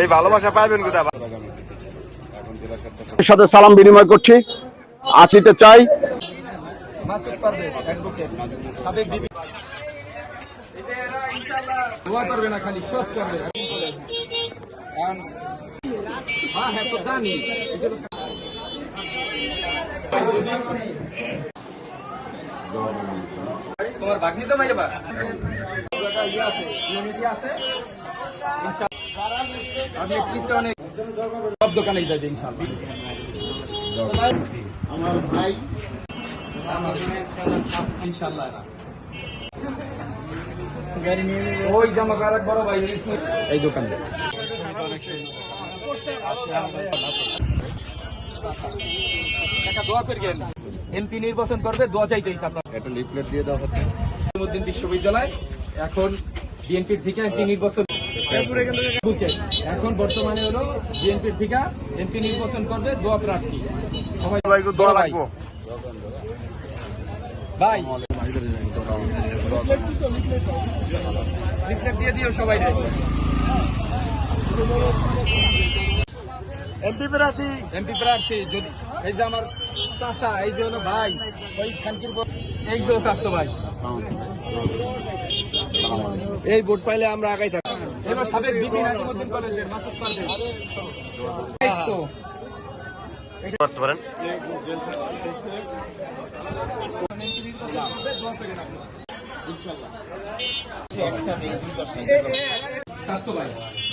এই ভালোবাসা পাইবেন কোথায়? সাথে সালাম বিনিময় করছি। আছিতে চাই। মাসুদ পারভেজ অ্যাডভোকেট সাবেক বিবি দোয়া করবে না খালি সব করবে হ্যাঁ হ্যাঁ তো জানি। তোমার বাগনি তো মাইরে অনেক সব দোকানে যাবে ইনশাআল্লাহ। আমার ভাই। ইনশাআল্লাহ ওই জামা কারাক বড় ভাই এই দোকানে টাকা দোয়া করবেন এমপি নির্বাচন করবে দোয়া চাইতে হইছে আপনার। একটা লিফলেট দিয়ে দেওয়া হচ্ছে। বিশ্ববিদ্যালয় এখন বিএনপির থেকে এমপি নির্বাচন এখন বর্তমানে হলো বিএনপির থেকে এমপি নির্বাচন করবে দোয়া প্রার্থী। সবাই দোয়া লাগবো ভাই। লিফলেট দিয়ে দিও সবাই এমপি প্রার্থী। এমপি প্রার্থী যদি এই যে আমার চাষা এই যে হলো ভাই ওই খানকির এই যে স্বাস্থ্য ভাই। এই ভোট পাইলে আমরা আগাই থাকি। এবার সাবেক বিপি নাজিমুদ্দিন কলেজের মাসুদ পারভেজ। করতে পারেন স্বাস্থ্য ভাই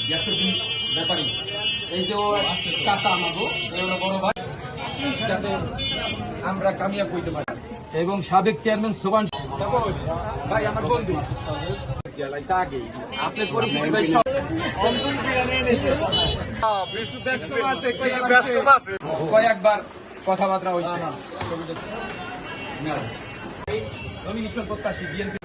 ইয়াসুদ্দিন ব্যাপারী। এই যে ও চাষা আমাগো বড় ভাই যাতে আমরা কামিয়াব হইতে পারি এবং সাবেক চেয়ারম্যান সুবান ভাই আমার বন্ধু ভাই সব কয়েকবার কথাবার্তা হয়েছে প্রত্যাশী বিএনপি ইনশাল্লাহ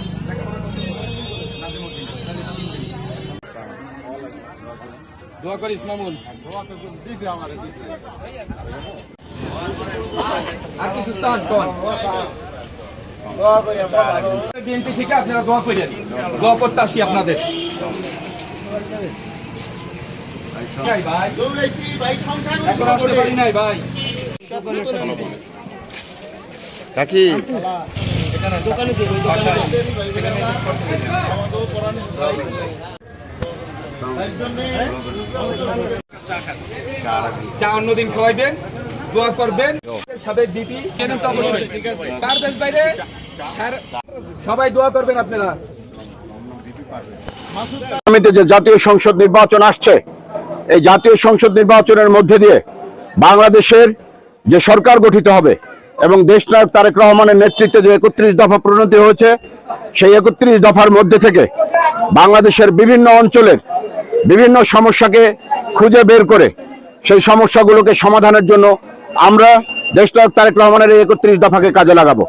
দোয়া করিস মামুন আর কিছু চান বিএনপি থেকে আপনারা দোয়া করেন দোয়া করতে আসি আপনাদের ভাই ভাই দৌড়াইছি ভাই সংখ্যা এখন আসতে পারি নাই ভাই কাকি দোকানে চা অন্যদিন খাওয়াইবেন দোয়া করবেন। কেন তো অবশ্যই। বাইরে সবাই দোয়া করবেন আপনারা। আগামীতে যে জাতীয় সংসদ নির্বাচন আসছে এই জাতীয় সংসদ নির্বাচনের মধ্যে দিয়ে বাংলাদেশের যে সরকার গঠিত হবে এবং দেশনায়ক তারেক রহমানের নেতৃত্বে যে একত্রিশ দফা প্রণতি হয়েছে সেই একত্রিশ দফার মধ্যে থেকে বাংলাদেশের বিভিন্ন অঞ্চলের বিভিন্ন সমস্যাকে খুঁজে বের করে সেই সমস্যাগুলোকে সমাধানের জন্য আমরা দেশটা তারেক রহমানের একত্রিশ দফাকে কাজে লাগাবো।